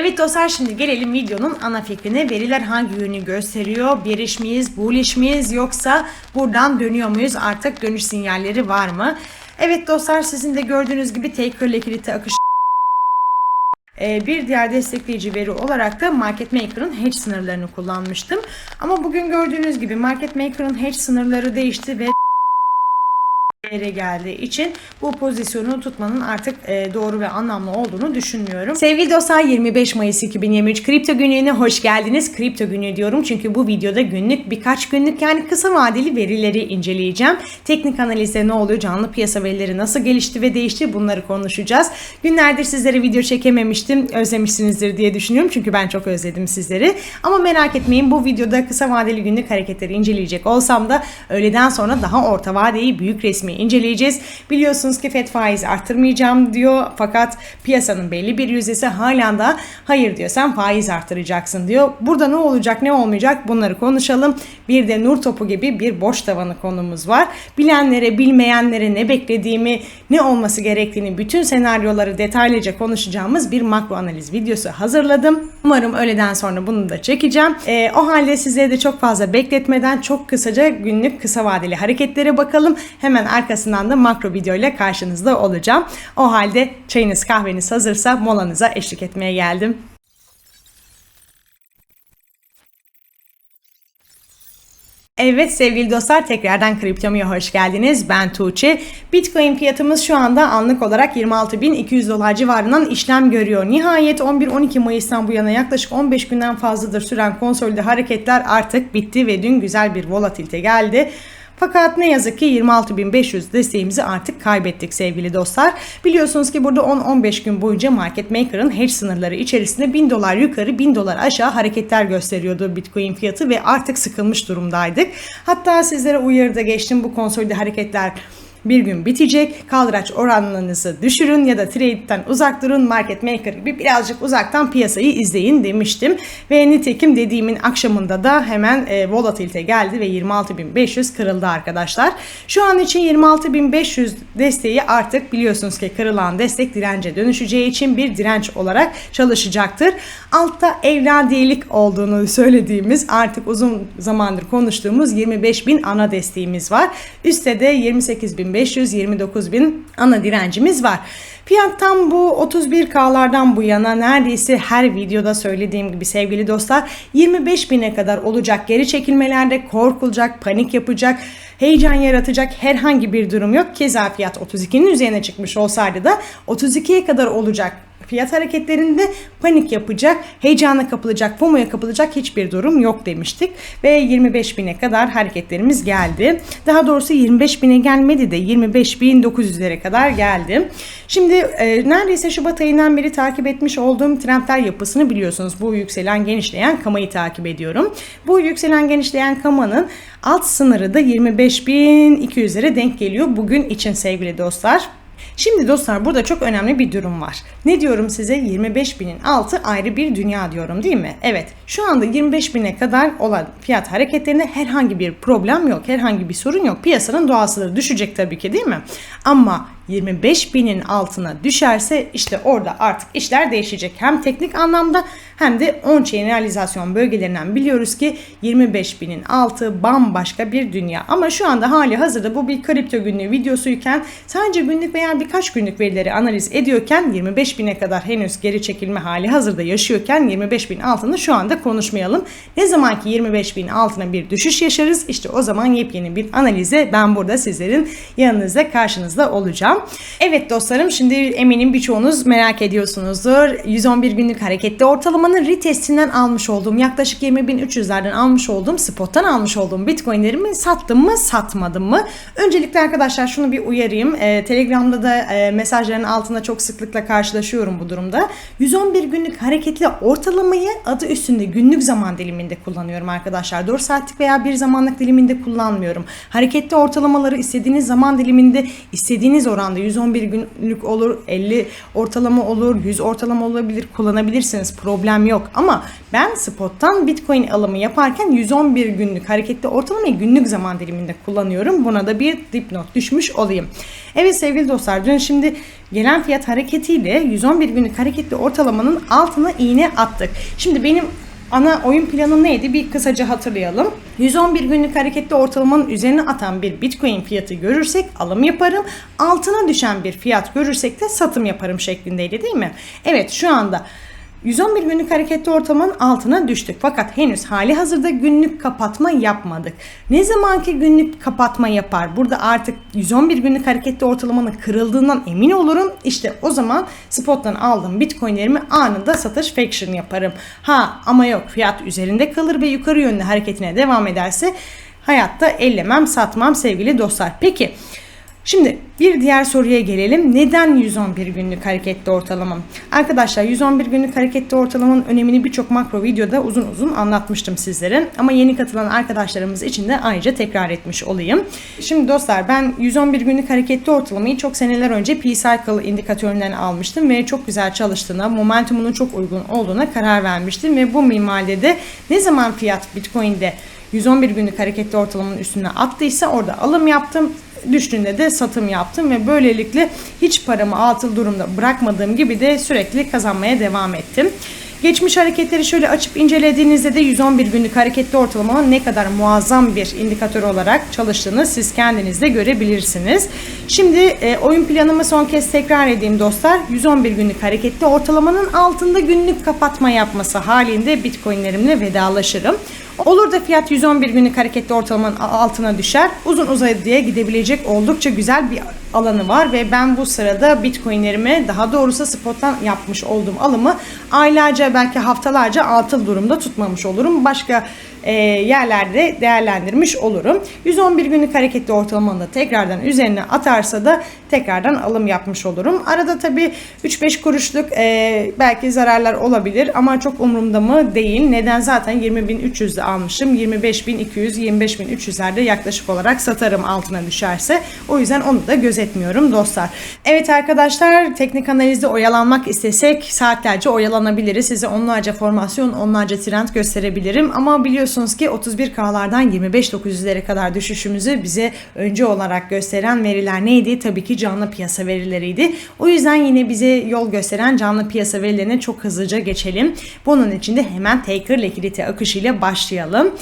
Evet dostlar şimdi gelelim videonun ana fikrine. Veriler hangi yönü gösteriyor? Bearish miyiz, bullish miyiz yoksa buradan dönüyor muyuz? Artık dönüş sinyalleri var mı? Evet dostlar sizin de gördüğünüz gibi Taker likidite akışı ee, bir diğer destekleyici veri olarak da Market Maker'ın hedge sınırlarını kullanmıştım. Ama bugün gördüğünüz gibi Market Maker'ın hedge sınırları değişti ve yere geldiği için bu pozisyonu tutmanın artık e, doğru ve anlamlı olduğunu düşünmüyorum. Sevgili dostlar 25 Mayıs 2023 kripto günlüğüne hoş geldiniz. Kripto günlüğü diyorum çünkü bu videoda günlük birkaç günlük yani kısa vadeli verileri inceleyeceğim. Teknik analizde ne oluyor, canlı piyasa verileri nasıl gelişti ve değişti bunları konuşacağız. Günlerdir sizlere video çekememiştim. Özlemişsinizdir diye düşünüyorum çünkü ben çok özledim sizleri. Ama merak etmeyin bu videoda kısa vadeli günlük hareketleri inceleyecek olsam da öğleden sonra daha orta vadeyi büyük resmi inceleyeceğiz. Biliyorsunuz ki FED faiz arttırmayacağım diyor fakat piyasanın belli bir yüzdesi halen da hayır diyor sen faiz arttıracaksın diyor. Burada ne olacak ne olmayacak bunları konuşalım. Bir de nur topu gibi bir boş tavanı konumuz var. Bilenlere bilmeyenlere ne beklediğimi ne olması gerektiğini bütün senaryoları detaylıca konuşacağımız bir makro analiz videosu hazırladım. Umarım öğleden sonra bunu da çekeceğim. Ee, o halde sizleri de çok fazla bekletmeden çok kısaca günlük kısa vadeli hareketlere bakalım. Hemen arkasından da makro video ile karşınızda olacağım. O halde çayınız kahveniz hazırsa molanıza eşlik etmeye geldim. Evet sevgili dostlar tekrardan Kriptomu'ya hoş geldiniz. Ben Tuğçe. Bitcoin fiyatımız şu anda anlık olarak 26.200 dolar civarından işlem görüyor. Nihayet 11-12 Mayıs'tan bu yana yaklaşık 15 günden fazladır süren konsolide hareketler artık bitti ve dün güzel bir volatilite geldi. Fakat ne yazık ki 26.500 desteğimizi artık kaybettik sevgili dostlar. Biliyorsunuz ki burada 10-15 gün boyunca market maker'ın hedge sınırları içerisinde 1000 dolar yukarı 1000 dolar aşağı hareketler gösteriyordu Bitcoin fiyatı ve artık sıkılmış durumdaydık. Hatta sizlere uyarıda geçtim bu konsolide hareketler bir gün bitecek. Kaldıraç oranlarınızı düşürün ya da trade'den uzak durun. Market maker gibi birazcık uzaktan piyasayı izleyin demiştim. Ve nitekim dediğimin akşamında da hemen e, volatilite geldi ve 26.500 kırıldı arkadaşlar. Şu an için 26.500 desteği artık biliyorsunuz ki kırılan destek dirence dönüşeceği için bir direnç olarak çalışacaktır. Altta evladiyelik olduğunu söylediğimiz artık uzun zamandır konuştuğumuz 25.000 ana desteğimiz var. Üstte de 28.500 529 bin ana direncimiz var. Fiyat tam bu 31K'lardan bu yana neredeyse her videoda söylediğim gibi sevgili dostlar 25 bine kadar olacak geri çekilmelerde korkulacak, panik yapacak, heyecan yaratacak herhangi bir durum yok. Keza fiyat 32'nin üzerine çıkmış olsaydı da 32'ye kadar olacak fiyat hareketlerinde panik yapacak, heyecana kapılacak, FOMO'ya kapılacak hiçbir durum yok demiştik. Ve 25 bine kadar hareketlerimiz geldi. Daha doğrusu 25 bine gelmedi de 25 bin 900'lere kadar geldi. Şimdi e, neredeyse Şubat ayından beri takip etmiş olduğum trendler yapısını biliyorsunuz. Bu yükselen genişleyen kamayı takip ediyorum. Bu yükselen genişleyen kamanın alt sınırı da 25.200'lere denk geliyor bugün için sevgili dostlar. Şimdi dostlar burada çok önemli bir durum var. Ne diyorum size 25 binin altı ayrı bir dünya diyorum değil mi? Evet şu anda 25 bine kadar olan fiyat hareketlerinde herhangi bir problem yok. Herhangi bir sorun yok. Piyasanın doğasıdır düşecek tabii ki değil mi? Ama 25 binin altına düşerse işte orada artık işler değişecek. Hem teknik anlamda hem de on-chain realizasyon bölgelerinden biliyoruz ki 25 binin altı bambaşka bir dünya. Ama şu anda hali hazırda bu bir kripto günlüğü videosuyken sadece günlük veya birkaç günlük verileri analiz ediyorken 25 bine kadar henüz geri çekilme hali hazırda yaşıyorken 25 bin altında şu anda konuşmayalım. Ne zaman ki 25 bin altına bir düşüş yaşarız işte o zaman yepyeni bir analize ben burada sizlerin yanınızda karşınızda olacağım. Evet dostlarım şimdi eminim birçoğunuz merak ediyorsunuzdur. 111 günlük hareketli ortalamanın retestinden almış olduğum yaklaşık 20.300'lerden almış olduğum spottan almış olduğum bitcoinlerimi sattım mı satmadım mı? Öncelikle arkadaşlar şunu bir uyarayım. Ee, Telegram'da da e, mesajların altında çok sıklıkla karşılaşıyorum bu durumda. 111 günlük hareketli ortalamayı adı üstünde günlük zaman diliminde kullanıyorum arkadaşlar. 4 saatlik veya bir zamanlık diliminde kullanmıyorum. Hareketli ortalamaları istediğiniz zaman diliminde istediğiniz oran anda 111 günlük olur, 50 ortalama olur, 100 ortalama olabilir kullanabilirsiniz. Problem yok. Ama ben spottan Bitcoin alımı yaparken 111 günlük hareketli ortalamayı günlük zaman diliminde kullanıyorum. Buna da bir dipnot düşmüş olayım. Evet sevgili dostlar dün şimdi gelen fiyat hareketiyle 111 günlük hareketli ortalamanın altına iğne attık. Şimdi benim ana oyun planı neydi? Bir kısaca hatırlayalım. 111 günlük hareketli ortalamanın üzerine atan bir Bitcoin fiyatı görürsek alım yaparım. Altına düşen bir fiyat görürsek de satım yaparım şeklindeydi değil mi? Evet şu anda 111 günlük hareketli ortamın altına düştük. Fakat henüz hali hazırda günlük kapatma yapmadık. Ne zamanki günlük kapatma yapar? Burada artık 111 günlük hareketli ortalamanın kırıldığından emin olurum. İşte o zaman spottan aldığım bitcoinlerimi anında satış faction yaparım. Ha ama yok fiyat üzerinde kalır ve yukarı yönlü hareketine devam ederse hayatta ellemem satmam sevgili dostlar. Peki Şimdi bir diğer soruya gelelim. Neden 111 günlük hareketli ortalamam? Arkadaşlar 111 günlük hareketli ortalamanın önemini birçok makro videoda uzun uzun anlatmıştım sizlere. Ama yeni katılan arkadaşlarımız için de ayrıca tekrar etmiş olayım. Şimdi dostlar ben 111 günlük hareketli ortalamayı çok seneler önce P-Cycle indikatöründen almıştım ve çok güzel çalıştığına, momentumunun çok uygun olduğuna karar vermiştim ve bu mimaride de ne zaman fiyat Bitcoin'de 111 günlük hareketli ortalamanın üstüne attıysa orada alım yaptım düştüğünde de satım yaptım ve böylelikle hiç paramı atıl durumda bırakmadığım gibi de sürekli kazanmaya devam ettim. Geçmiş hareketleri şöyle açıp incelediğinizde de 111 günlük hareketli ortalamanın ne kadar muazzam bir indikatör olarak çalıştığını siz kendiniz de görebilirsiniz. Şimdi e, oyun planımı son kez tekrar edeyim dostlar. 111 günlük hareketli ortalamanın altında günlük kapatma yapması halinde bitcoinlerimle vedalaşırım. Olur da fiyat 111 günlük hareketli ortalamanın altına düşer. Uzun uzadıya gidebilecek oldukça güzel bir alanı var ve ben bu sırada bitcoinlerimi daha doğrusu spottan yapmış olduğum alımı aylarca belki haftalarca altıl durumda tutmamış olurum. Başka e, yerlerde değerlendirmiş olurum. 111 günlük hareketli ortalamanın da tekrardan üzerine atarsa da tekrardan alım yapmış olurum. Arada tabi 3-5 kuruşluk e, belki zararlar olabilir ama çok umurumda mı değil. Neden zaten 20.300'de almışım. 25.200, 25.300'lerde yaklaşık olarak satarım altına düşerse. O yüzden onu da gözetmiyorum dostlar. Evet arkadaşlar teknik analizde oyalanmak istesek saatlerce oyalanabiliriz. Size onlarca formasyon, onlarca trend gösterebilirim ama biliyorsunuz biliyorsunuz ki 31K'lardan 25.900'lere kadar düşüşümüzü bize önce olarak gösteren veriler neydi? Tabii ki canlı piyasa verileriydi. O yüzden yine bize yol gösteren canlı piyasa verilerine çok hızlıca geçelim. Bunun için de hemen Taker likidite akışıyla başlayalım.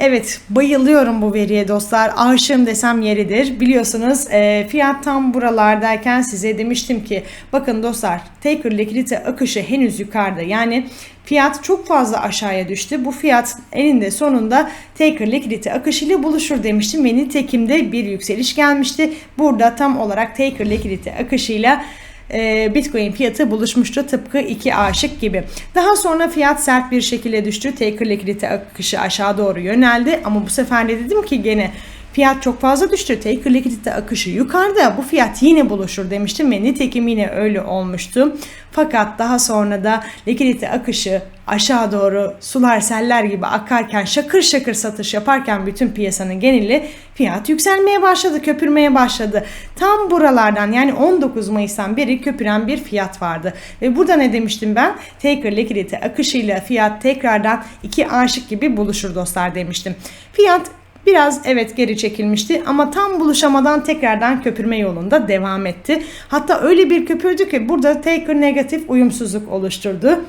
Evet bayılıyorum bu veriye dostlar. Aşığım desem yeridir. Biliyorsunuz e, fiyat tam buralardayken size demiştim ki bakın dostlar Taker likidite akışı henüz yukarıda. Yani fiyat çok fazla aşağıya düştü. Bu fiyat eninde sonunda Taker likidite akışıyla buluşur demiştim ve nitekim de bir yükseliş gelmişti. Burada tam olarak Taker likidite akışıyla e, Bitcoin fiyatı buluşmuştu tıpkı iki aşık gibi. Daha sonra fiyat sert bir şekilde düştü. Taker likidite akışı aşağı doğru yöneldi ama bu sefer de dedim ki gene fiyat çok fazla düştü. Taker likidite akışı yukarıda. Bu fiyat yine buluşur demiştim ve nitekim yine öyle olmuştu. Fakat daha sonra da likidite akışı aşağı doğru sular seller gibi akarken şakır şakır satış yaparken bütün piyasanın geneli fiyat yükselmeye başladı, köpürmeye başladı. Tam buralardan yani 19 Mayıs'tan beri köpüren bir fiyat vardı. Ve burada ne demiştim ben? Taker likidite akışıyla fiyat tekrardan iki aşık gibi buluşur dostlar demiştim. Fiyat Biraz evet geri çekilmişti ama tam buluşamadan tekrardan köpürme yolunda devam etti. Hatta öyle bir köpürdü ki burada Taker negatif uyumsuzluk oluşturdu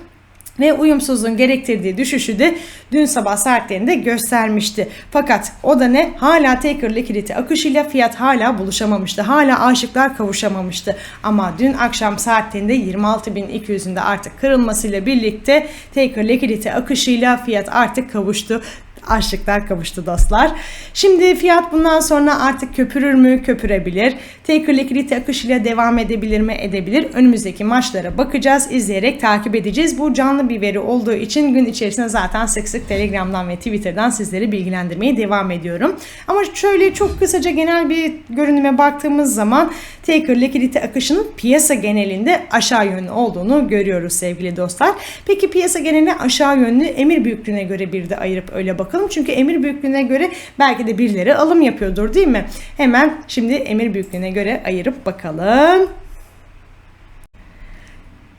ve uyumsuzluğun gerektirdiği düşüşü de dün sabah saatlerinde göstermişti. Fakat o da ne? Hala Taker likidite akışıyla fiyat hala buluşamamıştı. Hala aşıklar kavuşamamıştı. Ama dün akşam saatlerinde 26.200'ünde artık kırılmasıyla birlikte Taker likidite akışıyla fiyat artık kavuştu aşıklar kavuştu dostlar. Şimdi fiyat bundan sonra artık köpürür mü? Köpürebilir. Taker likidite akışıyla devam edebilir mi? Edebilir. Önümüzdeki maçlara bakacağız. izleyerek takip edeceğiz. Bu canlı bir veri olduğu için gün içerisinde zaten sık sık Telegram'dan ve Twitter'dan sizleri bilgilendirmeye devam ediyorum. Ama şöyle çok kısaca genel bir görünüme baktığımız zaman Taker likidite akışının piyasa genelinde aşağı yönlü olduğunu görüyoruz sevgili dostlar. Peki piyasa genelinde aşağı yönlü emir büyüklüğüne göre bir de ayırıp öyle bakalım bakalım. Çünkü emir büyüklüğüne göre belki de birileri alım yapıyordur değil mi? Hemen şimdi emir büyüklüğüne göre ayırıp bakalım.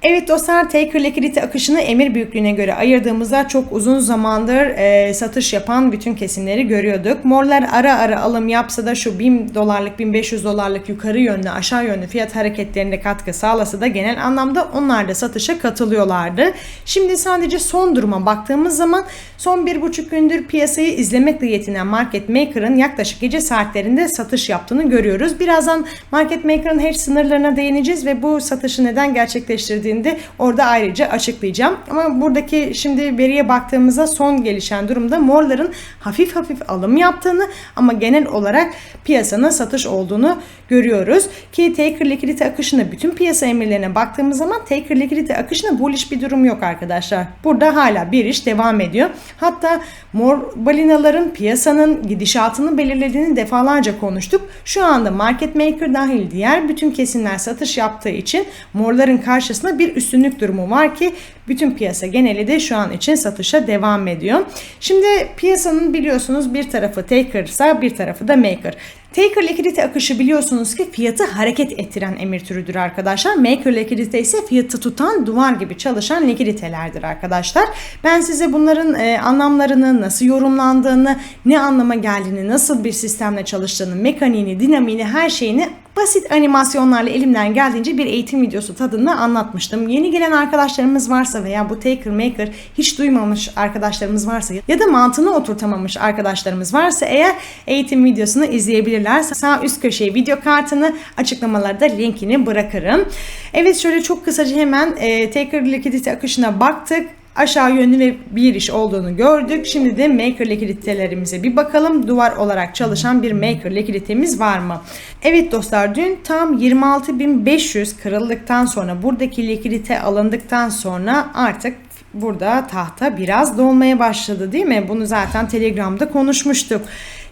Evet dostlar Taker likidite akışını emir büyüklüğüne göre ayırdığımızda çok uzun zamandır e, satış yapan bütün kesimleri görüyorduk. Morlar ara ara alım yapsa da şu 1000 dolarlık 1500 dolarlık yukarı yönlü aşağı yönlü fiyat hareketlerinde katkı sağlasa da genel anlamda onlar da satışa katılıyorlardı. Şimdi sadece son duruma baktığımız zaman son bir buçuk gündür piyasayı izlemekle yetinen market maker'ın yaklaşık gece saatlerinde satış yaptığını görüyoruz. Birazdan market maker'ın hedge sınırlarına değineceğiz ve bu satışı neden gerçekleştirdiğini de orada ayrıca açıklayacağım. Ama buradaki şimdi veriye baktığımızda son gelişen durumda morların hafif hafif alım yaptığını ama genel olarak piyasanın satış olduğunu görüyoruz. Ki taker likidite akışına bütün piyasa emirlerine baktığımız zaman taker likidite akışına bullish bir durum yok arkadaşlar. Burada hala bir iş devam ediyor. Hatta mor balinaların piyasanın gidişatını belirlediğini defalarca konuştuk. Şu anda market maker dahil diğer bütün kesimler satış yaptığı için morların karşısında bir üstünlük durumu var ki bütün piyasa geneli de şu an için satışa devam ediyor. Şimdi piyasanın biliyorsunuz bir tarafı taker ise bir tarafı da maker. Taker likidite akışı biliyorsunuz ki fiyatı hareket ettiren emir türüdür arkadaşlar. Maker likidite ise fiyatı tutan duvar gibi çalışan likiditelerdir arkadaşlar. Ben size bunların e, anlamlarını, nasıl yorumlandığını, ne anlama geldiğini, nasıl bir sistemle çalıştığını, mekaniğini, dinamiğini, her şeyini basit animasyonlarla elimden geldiğince bir eğitim videosu tadında anlatmıştım. Yeni gelen arkadaşlarımız varsa veya bu Taker Maker hiç duymamış arkadaşlarımız varsa ya da mantığını oturtamamış arkadaşlarımız varsa eğer eğitim videosunu izleyebilirler. Sağ üst köşeye video kartını açıklamalarda linkini bırakırım. Evet şöyle çok kısaca hemen e, Taker likidite akışına baktık aşağı yönlü ve bir iş olduğunu gördük. Şimdi de maker likiditelerimize bir bakalım. Duvar olarak çalışan bir maker likiditemiz var mı? Evet dostlar dün tam 26.500 kırıldıktan sonra buradaki likidite alındıktan sonra artık burada tahta biraz dolmaya başladı değil mi? Bunu zaten Telegram'da konuşmuştuk.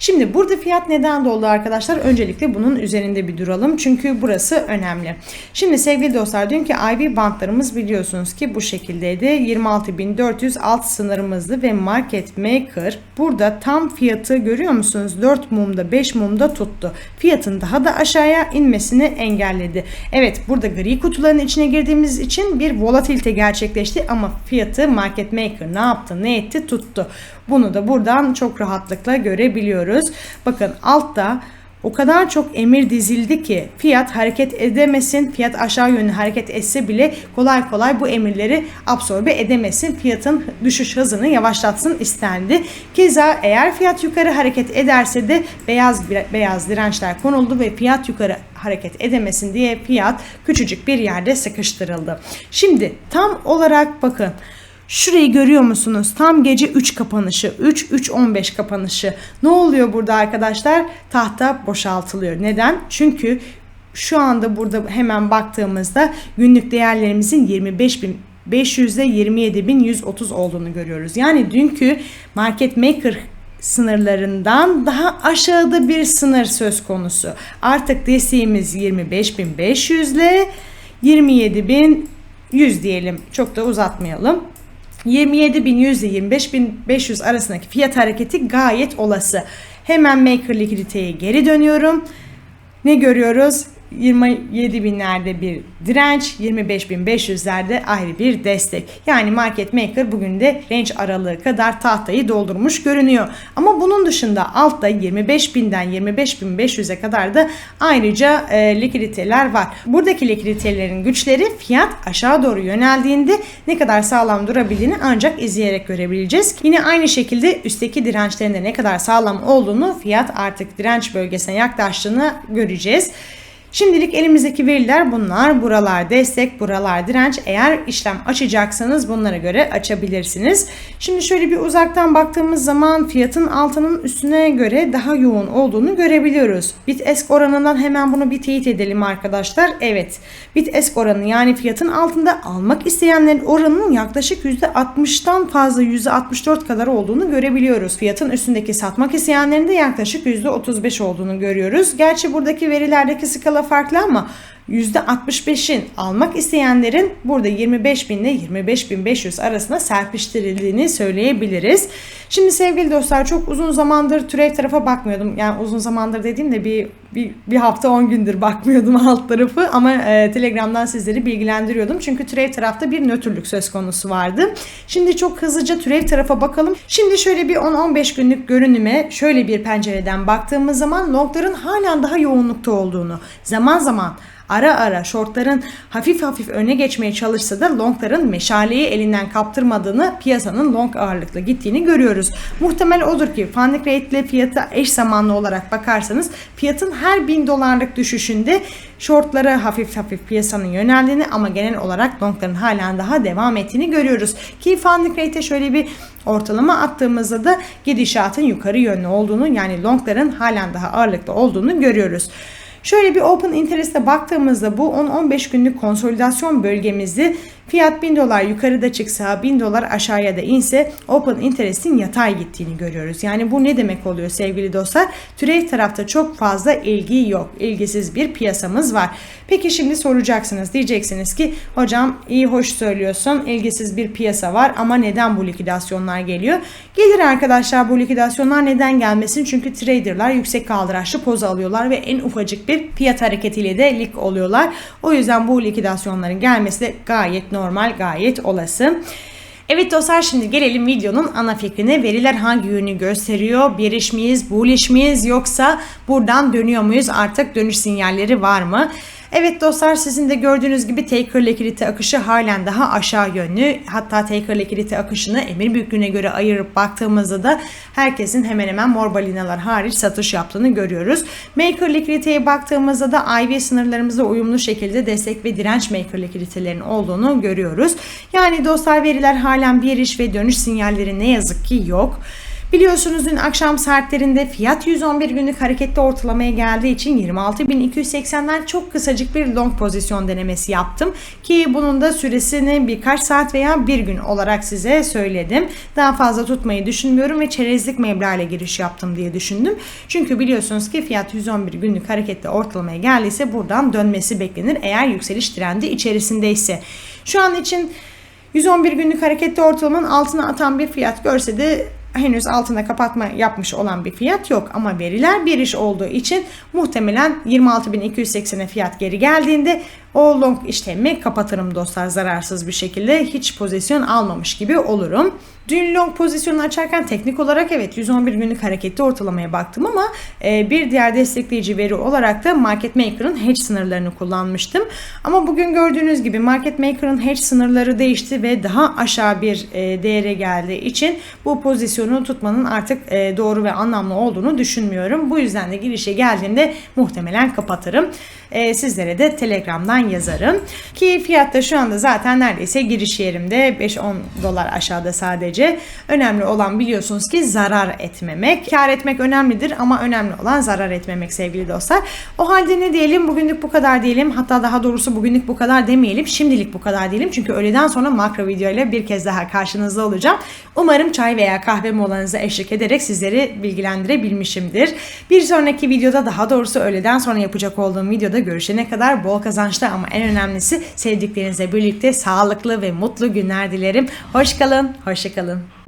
Şimdi burada fiyat neden doldu arkadaşlar? Öncelikle bunun üzerinde bir duralım. Çünkü burası önemli. Şimdi sevgili dostlar dünkü IV bantlarımız biliyorsunuz ki bu şekildeydi. 26.400 alt sınırımızdı ve market maker burada tam fiyatı görüyor musunuz? 4 mumda 5 mumda tuttu. Fiyatın daha da aşağıya inmesini engelledi. Evet burada gri kutuların içine girdiğimiz için bir volatilite gerçekleşti ama fiyatı market maker ne yaptı ne etti tuttu. Bunu da buradan çok rahatlıkla görebiliyoruz. Bakın altta o kadar çok emir dizildi ki fiyat hareket edemesin, fiyat aşağı yönlü hareket etse bile kolay kolay bu emirleri absorbe edemesin. Fiyatın düşüş hızını yavaşlatsın istendi. Keza eğer fiyat yukarı hareket ederse de beyaz beyaz dirençler konuldu ve fiyat yukarı hareket edemesin diye fiyat küçücük bir yerde sıkıştırıldı. Şimdi tam olarak bakın Şurayı görüyor musunuz? Tam gece 3 kapanışı. 3 3 15 kapanışı. Ne oluyor burada arkadaşlar? Tahta boşaltılıyor. Neden? Çünkü şu anda burada hemen baktığımızda günlük değerlerimizin 25 bin 500'de 27.130 olduğunu görüyoruz. Yani dünkü market maker sınırlarından daha aşağıda bir sınır söz konusu. Artık desteğimiz 25.500 ile 27.100 diyelim. Çok da uzatmayalım. 27.100 ile 25.500 arasındaki fiyat hareketi gayet olası. Hemen maker likiditeye geri dönüyorum. Ne görüyoruz? 27 binlerde bir direnç, 25.500'lerde ayrı bir destek. Yani market maker bugün de range aralığı kadar tahtayı doldurmuş görünüyor. Ama bunun dışında altta 25.000'den 25.500'e kadar da ayrıca e, likiditeler var. Buradaki likiditelerin güçleri fiyat aşağı doğru yöneldiğinde ne kadar sağlam durabildiğini ancak izleyerek görebileceğiz. Yine aynı şekilde üstteki dirençlerin de ne kadar sağlam olduğunu fiyat artık direnç bölgesine yaklaştığını göreceğiz. Şimdilik elimizdeki veriler bunlar. Buralar destek, buralar direnç. Eğer işlem açacaksanız bunlara göre açabilirsiniz. Şimdi şöyle bir uzaktan baktığımız zaman fiyatın altının üstüne göre daha yoğun olduğunu görebiliyoruz. Bit esk oranından hemen bunu bir teyit edelim arkadaşlar. Evet. Bit esk oranı yani fiyatın altında almak isteyenlerin oranının yaklaşık %60'tan fazla %64 kadar olduğunu görebiliyoruz. Fiyatın üstündeki satmak isteyenlerin de yaklaşık %35 olduğunu görüyoruz. Gerçi buradaki verilerdeki skala farklı ama %65'in almak isteyenlerin burada 25 bin ile 25 bin 500 arasında serpiştirildiğini söyleyebiliriz. Şimdi sevgili dostlar çok uzun zamandır türev tarafa bakmıyordum. Yani uzun zamandır dediğimde bir bir, bir hafta 10 gündür bakmıyordum alt tarafı ama e, Telegram'dan sizleri bilgilendiriyordum. Çünkü türev tarafta bir nötrlük söz konusu vardı. Şimdi çok hızlıca türev tarafa bakalım. Şimdi şöyle bir 10-15 günlük görünüme şöyle bir pencereden baktığımız zaman longların halen daha yoğunlukta olduğunu, zaman zaman ara ara shortların hafif hafif öne geçmeye çalışsa da longların meşaleyi elinden kaptırmadığını piyasanın long ağırlıklı gittiğini görüyoruz. Muhtemel odur ki funding rate ile fiyatı eş zamanlı olarak bakarsanız fiyatın her 1000 dolarlık düşüşünde shortlara hafif hafif piyasanın yöneldiğini ama genel olarak longların halen daha devam ettiğini görüyoruz. Ki funding rate'e şöyle bir ortalama attığımızda da gidişatın yukarı yönlü olduğunu yani longların halen daha ağırlıklı olduğunu görüyoruz. Şöyle bir open interest'e baktığımızda bu 10-15 günlük konsolidasyon bölgemizde fiyat 1000 dolar yukarıda çıksa 1000 dolar aşağıya da inse open interest'in yatay gittiğini görüyoruz. Yani bu ne demek oluyor sevgili dostlar? Türev tarafta çok fazla ilgi yok. İlgisiz bir piyasamız var. Peki şimdi soracaksınız. Diyeceksiniz ki hocam iyi hoş söylüyorsun. ilgisiz bir piyasa var ama neden bu likidasyonlar geliyor? Gelir arkadaşlar bu likidasyonlar neden gelmesin? Çünkü traderlar yüksek kaldıraçlı poz alıyorlar ve en ufacık bir fiyat hareketiyle de lik oluyorlar. O yüzden bu likidasyonların gelmesi de gayet normal, gayet olası. Evet dostlar şimdi gelelim videonun ana fikrine. Veriler hangi yönü gösteriyor? Bearish miyiz, bullish miyiz yoksa buradan dönüyor muyuz? Artık dönüş sinyalleri var mı? Evet dostlar sizin de gördüğünüz gibi Taker likidite akışı halen daha aşağı yönlü. Hatta Taker likidite akışını emir büyüklüğüne göre ayırıp baktığımızda da herkesin hemen hemen mor balinalar hariç satış yaptığını görüyoruz. Maker likiditeye baktığımızda da IV sınırlarımıza uyumlu şekilde destek ve direnç maker likiditelerin olduğunu görüyoruz. Yani dostlar veriler halen bir iş ve dönüş sinyalleri ne yazık ki yok. Biliyorsunuz dün akşam saatlerinde fiyat 111 günlük hareketli ortalamaya geldiği için 26.280'den çok kısacık bir long pozisyon denemesi yaptım. Ki bunun da süresini birkaç saat veya bir gün olarak size söyledim. Daha fazla tutmayı düşünmüyorum ve çerezlik meblağ ile giriş yaptım diye düşündüm. Çünkü biliyorsunuz ki fiyat 111 günlük hareketli ortalamaya geldiyse buradan dönmesi beklenir eğer yükseliş trendi içerisindeyse. Şu an için 111 günlük hareketli ortalamanın altına atan bir fiyat görse de henüz altına kapatma yapmış olan bir fiyat yok ama veriler bir iş olduğu için muhtemelen 26.280'e fiyat geri geldiğinde o long işlemi kapatırım dostlar zararsız bir şekilde hiç pozisyon almamış gibi olurum. Dün long pozisyonu açarken teknik olarak evet 111 günlük hareketli ortalamaya baktım ama e, bir diğer destekleyici veri olarak da market maker'ın hedge sınırlarını kullanmıştım. Ama bugün gördüğünüz gibi market maker'ın hedge sınırları değişti ve daha aşağı bir e, değere geldiği için bu pozisyonu tutmanın artık e, doğru ve anlamlı olduğunu düşünmüyorum. Bu yüzden de girişe geldiğinde muhtemelen kapatırım. E, sizlere de Telegram'dan yazarım. Ki fiyat da şu anda zaten neredeyse giriş yerimde 5-10 dolar aşağıda sadece. Önemli olan biliyorsunuz ki zarar etmemek. Kar etmek önemlidir ama önemli olan zarar etmemek sevgili dostlar. O halde ne diyelim bugünlük bu kadar diyelim. Hatta daha doğrusu bugünlük bu kadar demeyelim. Şimdilik bu kadar diyelim. Çünkü öğleden sonra makro video ile bir kez daha karşınızda olacağım. Umarım çay veya kahve molanıza eşlik ederek sizleri bilgilendirebilmişimdir. Bir sonraki videoda daha doğrusu öğleden sonra yapacak olduğum videoda görüşene kadar bol kazançlı ama en önemlisi sevdiklerinizle birlikte sağlıklı ve mutlu günler dilerim. Hoş kalın, hoşça kalın.